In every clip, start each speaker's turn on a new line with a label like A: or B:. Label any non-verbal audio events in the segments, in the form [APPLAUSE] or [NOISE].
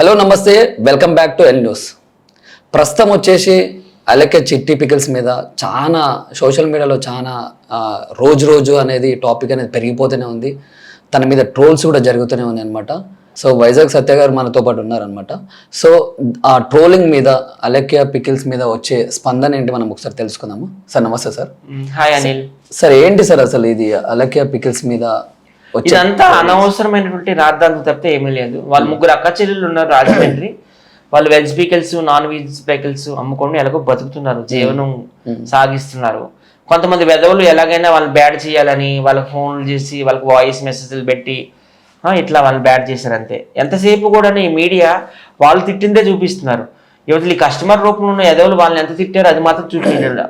A: Hello నమస్తే. Welcome back to L news. ప్రస్తుతం వచ్చేసి అలెక్క చిట్టి పికిల్స్ మీద చాలా సోషల్ మీడియాలో చాలా రోజు రోజు అనేది టాపిక్ అనేది పెరిగిపోతూనే ఉంది. తన మీద ట్రోల్స్ కూడా జరుగుతూనే ఉంది అనమాట సో వైజాగ్ సత్య గారు మనతో పాటు ఉన్నారనమాట సో ఆ ట్రోలింగ్ మీద అలెక్య పికిల్స్ మీద వచ్చే స్పందన ఏంటి మనం ఒకసారి తెలుసుకుందాము. సార్ నమస్తే సార్.
B: హాయ్ అనిల్.
A: సార్ ఏంటి సార్ అసలు ఇది అలెక్య పికిల్స్ మీద
B: ఇదంతా అనవసరమైనటువంటి రాద్ధాంతం తప్పితే ఏమీ లేదు. వాళ్ళ ముగ్గురు అక్క చెల్లెలు ఉన్నారు రాజమండ్రి. వాళ్ళు veg pickles non veg pickles అమ్ముకొని ఎలాగో బతుకుతున్నారు జీవనం సాగిస్తున్నారు. కొంతమంది వెధవులు ఎలాగైనా వాళ్ళు బ్యాడ్ చేయాలని వాళ్ళకి ఫోన్లు చేసి వాళ్ళకి వాయిస్ మెసేజ్లు పెట్టి ఇట్లా వాళ్ళు బ్యాడ్ చేశారు అంతే. ఎంతసేపు కూడా ఈ మీడియా వాళ్ళు తిట్టిందే చూపిస్తున్నారు. యువతలు ఈ కస్టమర్ రూపంలో ఉన్న ఎదవులు వాళ్ళని ఎంత తిట్టారో అది మాత్రం చూపించడం?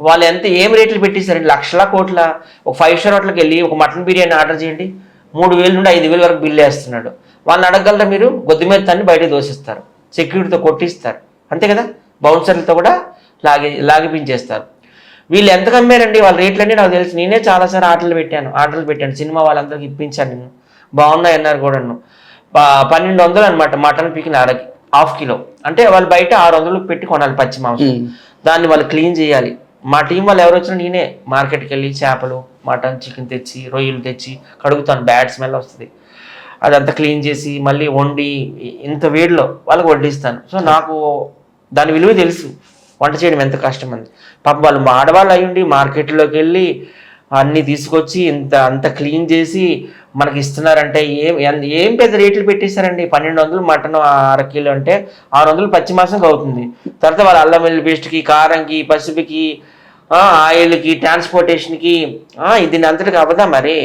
B: వాళ్ళు ఎంత ఏం రేట్లు పెట్టేశారండి? లక్షల కోట్ల? ఒక ఫైవ్ స్టార్ హోటల్కి వెళ్ళి ఒక మటన్ బిర్యానీ ఆర్డర్ చేయండి. మూడు వేలు నుండి ఐదు వేలు వరకు బిల్లు వేస్తున్నాడు. వాళ్ళని అడగగలరా మీరు? గొద్దు తన్ని బయటకు దోషిస్తారు సెక్యూరిటీతో కొట్టిస్తారు. అంతే కదా? బౌన్సర్లతో కూడా లాగి లాగిపించేస్తారు. వీళ్ళు ఎంత కమ్మారండి? వాళ్ళ రేట్లన్నీ నాకు తెలుసు. నేనే చాలాసార్లు ఆర్డర్లు పెట్టాను. ఆర్డర్లు పెట్టాను. సినిమా వాళ్ళందరికీ ఇప్పించాను నేను. బాగున్నాయి అన్నారు కూడా పన్నెండు వందలు అనమాట మటన్ పీకిన అరకి. Half kilo. అంటే వాళ్ళు బయట ఆరు వందలు పెట్టి కొనాలి పచ్చి మాంసం. దాన్ని వాళ్ళు క్లీన్ చేయాలి. మా టీం వాళ్ళు ఎవరు వచ్చినా నేనే మార్కెట్కి వెళ్ళి చేపలు మటన్ చికెన్ తెచ్చి రొయ్యలు తెచ్చి కడుగుతాను. బ్యాడ్ స్మెల్ వస్తుంది. అదంతా క్లీన్ చేసి మళ్ళీ వండి ఇంత వేడిలో వాళ్ళకి వడ్డిస్తాను. సో నాకు దాని విలువ తెలుసు. వంట చేయడం ఎంత కష్టం అని పాప వాళ్ళు మాడవాళ్ళు అయ్యుండి మార్కెట్లోకి వెళ్ళి అన్నీ తీసుకొచ్చి ఇంత అంత క్లీన్ చేసి మనకి ఇస్తున్నారంటే ఏం ఏం పెద్ద రేట్లు పెట్టేశారండి? పన్నెండు వందలు మటన్ అర కిలో అంటే ఆరు వందలు పచ్చి మాసంకి అవుతుంది. తర్వాత వాళ్ళ అల్లం వెల్లుల్లి పేస్ట్కి కారంకి పసుపుకి ఆయిల్కి ట్రాన్స్పోర్టేషన్కి దీని అంతటికి అవదా మరి?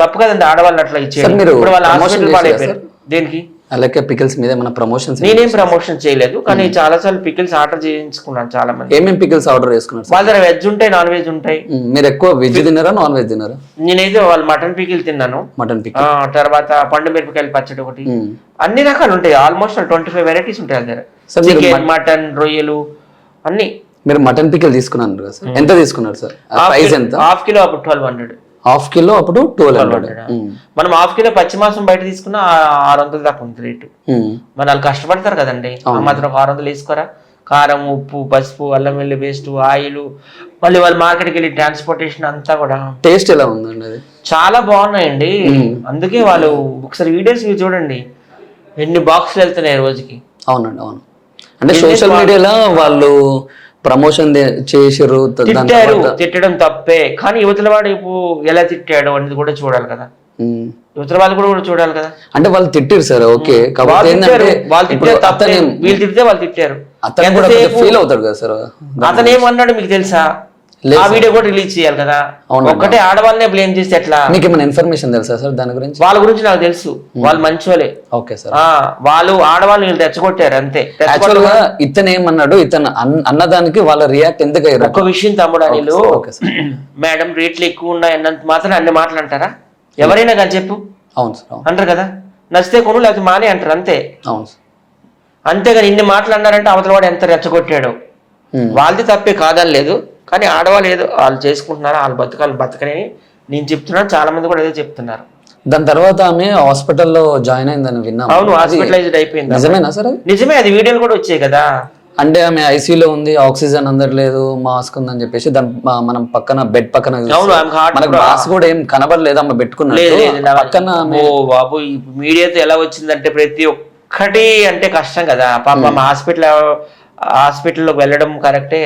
B: తప్పు కదండి ఆడవాళ్ళు అట్లా ఇచ్చేది. ఇప్పుడు వాళ్ళ హాస్పిటల్ పాడైపోయారు. దేనికి?
A: అలెక్య పికిల్స్ మీద ఏమైనా ప్రమోషన్స్
B: నేనేం ప్రమోషన్ చేయలేదు కానీ చాలా సార్లు పికిల్స్ ఆర్డర్ చేయించుకున్నాను చాలా మంది
A: ఏమేమి పికిల్స్ ఆర్డర్ చేసుకున్నారు?
B: వాళ్ళ దగ్గర వెజ్ ఉంటాయి నాన్ వెజ్ ఉంటాయి.
A: మీరు ఎక్కువ వెజ్ తిన్నారా నాన్ వెజ్ తిన్నారా?
B: నేనైతే వాళ్ళు మటన్ పికిల్ తిన్నాను.
A: Mutton pickle.
B: తర్వాత పండు మిరపకాయలు పచ్చడి ఒకటి. అన్ని రకాలు ఉంటాయి ఆల్మోస్ట్ ట్వంటీ ఫైవ్ వెరైటీస్ ఉంటాయి వాళ్ళ దగ్గర. మటన్ రొయ్యలు అన్ని.
A: మీరు మటన్ పికిల్ తీసుకున్నారు సార్. ఎంత తీసుకున్నారు సార్? ప్రైస్ ఎంత?
B: హాఫ్ కిలో అప్పుడు ట్వెల్వ్ హండ్రెడ్
A: హాఫ్ కిలో అప్పుడు ట్వెల్వ్ హండ్రెడ్.
B: మనం హాఫ్ కిలో పచ్చి మాంసం బయట తీసుకున్న ఆరు వందలు దాకా ఉంది రేటు. మరి వాళ్ళు కష్టపడతారు కదండి. మాత్రం ఒక ఆరు వందలు వేసుకోరా? కారం ఉప్పు పసుపు అల్లం వెల్లి పేస్ట్ ఆయిల్. మళ్ళీ వాళ్ళు మార్కెట్కి వెళ్ళి ట్రాన్స్పోర్టేషన్ అంతా కూడా.
A: టేస్ట్ ఎలా ఉందండి అది?
B: చాలా బాగున్నాయండి. అందుకే వాళ్ళు ఒకసారి వీడియోస్ చూడండి. ఎన్ని బాక్సులు వెళ్తున్నాయి రోజుకి.
A: అవునండి అవును. అంటే సోషల్ మీడియాలో వాళ్ళు ప్రమోషన్ చేసిర్రు
B: తిట్టారు. తిట్టడం తప్పే. కానీ యువతల వాడు ఇప్పుడు ఎలా తిట్టాడు అనేది కూడా చూడాలి కదా. యువతల వాళ్ళు కూడా చూడాలి కదా.
A: అంటే వాళ్ళు తిట్టిరు సార్ ఓకే.
B: వాళ్ళు తిట్టారు.
A: ఏంటంటే
B: వాళ్ళు తిడితే వాళ్ళు తిట్టారు.
A: అతను కూడా ఫీల్ అవుతాడు కదా సార్.
B: అతను ఏమన్నాడు మీకు తెలుసా? ఆ వీడియో కూడా రిలీజ్ చేయాలి కదా. ఒక్కటే ఆడవాళ్ళనే బ్లేమ్ చేస్తే ఎట్లా?
A: మీకు ఏమైనా ఇన్ఫర్మేషన్ తెలుసా సార్ దాని గురించి?
B: వాళ్ళ గురించి నాకు తెలుసు. వాళ్ళు మంచి
A: ఓకే సార్.
B: వాళ్ళు ఆడవాళ్ళు వీళ్ళు తెచ్చగొట్టారు అంతే.
A: యాక్చువల్గా ఇతను ఏమన్నాడు? ఇతను అన్- అన్నదానికి వాళ్ళ రియాక్ట్ ఎందుకు అయ్యారు?
B: ఒక్క విషయం తమ్ముడు
A: సార్ [CLEARS THROAT]
B: మేడం రేట్లు ఎక్కువ ఉన్నాయి అన్నంత మాత్రం అన్ని మాటలు అంటారా? ఎవరైనా కానీ చెప్పు.
A: అవును సార్
B: అంటారు కదా. నచ్చితే కొను లేకపోతే మానే అంటారు అంతే.
A: అవును సార్.
B: అంతేగాని ఇన్ని మాటలు అన్నారంటే అవతల వాడు ఎంత రెచ్చగొట్టాడు. వాళ్ళది తప్పే కాదని లేదు. కానీ ఆడవాళ్ళు ఏదో వాళ్ళు చేసుకుంటున్నారు వాళ్ళు బతకాలి బతకని నేను చెప్తున్నాను చాలా మంది కూడా అదే చెప్తున్నారు.
A: దాని తర్వాత ఆమె హాస్పిటల్లో జాయిన్ అయిందని విన్నాం.
B: అవును హాస్పిటలైజ్డ్ అయిపోయింది
A: నిజమేనా సార్
B: నిజమే అది వీడియోలు కూడా వచ్చాయి కదా.
A: అంటే ఆమె ఐసీయూలో ఉంది ఆక్సిజన్ అందట్లేదు మాస్క్ ఉందని చెప్పేసి దాని మనం పక్కన బెడ్ పక్కన మనకు మాస్క్ కూడా ఏం కనబడలేదు ఆమె
B: లేదు
A: పెట్టుకున్నట్టు
B: లేదు నా-
A: పక్కన
B: బాబు మీడియాతో ఎలా వచ్చిందంటే ప్రతి ఒక్కటి అంటే కష్టం కదా. పాప హాస్పిటల్ హాస్పిటల్లోకి వెళ్ళడం కరెక్టే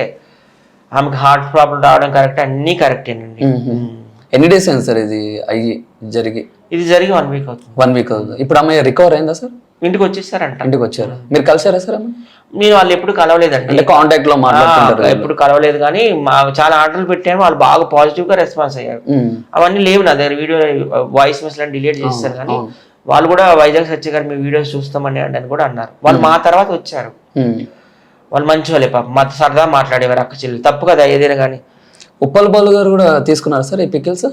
B: ఆమెకు హార్ట్ ప్రాబ్లం రావడం కరెక్టే అన్నీ కరెక్టేనండి
A: మ్మ్. ఎన్ని డేస్ అయింది సార్ ఇది? అయ్యి జరిగి?
B: ఇది జరిగి వన్ వీక్ అవుతుంది.
A: వన్ వీక్ అవుతుంది. ఇప్పుడు ఆమె రికవర్ అయిందా సార్?
B: ఇంటికి వచ్చేసారంట.
A: ఇంటికి వచ్చారు. మీరు కలిసారా సార్
B: నేను వాళ్ళు ఎప్పుడు కలవలేదండి.
A: అంటే కాంటాక్ట్లో మాట్లాడుతుంటారు
B: ఎప్పుడు కలవలేదు కానీ మా చాలా ఆర్డర్లు పెట్టాము వాళ్ళు బాగా పాజిటివ్గా రెస్పాన్స్ అయ్యారు.
A: మ్మ్.
B: అవన్నీ లేవు నా దగ్గర వీడియో వాయిస్ మెసేజ్ డిలీట్ చేస్తారు కానీ వాళ్ళు కూడా వైజాగ్ సత్య గారు మీ వీడియోస్ చూస్తామని అని కూడా అన్నారు. వాళ్ళు మా తర్వాత వచ్చారు.
A: మ్మ్.
B: వాళ్ళు మంచి వాళ్ళే పాపం. మా సరదా మాట్లాడేవారు అక్క చెల్లి తప్పు కదా ఏదైనా కానీ.
A: ఉప్పల్ బాలు గారు కూడా తీసుకున్నారు సార్ ఈ పికిల్స్?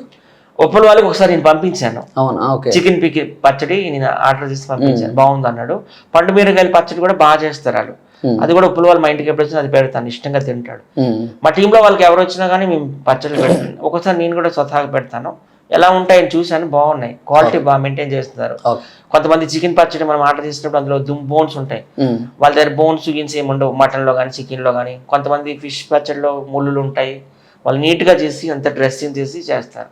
B: ఒప్పటి వాళ్ళకి ఒకసారి నేను పంపించాను.
A: అవునా? ఓకే.
B: చికెన్ పికి పచ్చడి నేను ఆర్డర్ చేసి పంపించాను. బాగుంది అన్నాడు. పండు బీరకాయల పచ్చడి కూడా బాగా చేస్తారు వాళ్ళు. అది కూడా ఉప్పులు వాళ్ళు మా ఇంటికి ఎప్పుడు వచ్చినా అది పెడతాను. ఇష్టంగా తింటాడు. మా టీంలో వాళ్ళకి ఎవరు వచ్చినా కానీ మేము పచ్చడి పెడతాను ఒకసారి నేను కూడా స్వతహాగా పెడతాను. ఎలా ఉంటాయని చూశాను బాగున్నాయి. క్వాలిటీ బాగా మెయింటైన్ చేస్తున్నారు. కొంతమంది చికెన్ పచ్చడి మనం ఆర్డర్ చేసినప్పుడు అందులో దుమ్ బోన్స్ ఉంటాయి. వాళ్ళ దగ్గర బోన్స్ గిన్స్ ఏమి ఉండవు. మటన్లో కానీ చికెన్లో కానీ కొంతమంది ఫిష్ పచ్చడిలో ముళ్ళులు ఉంటాయి. వాళ్ళు నీట్గా చేసి అంత డ్రెస్సింగ్ చేసి చేస్తారు.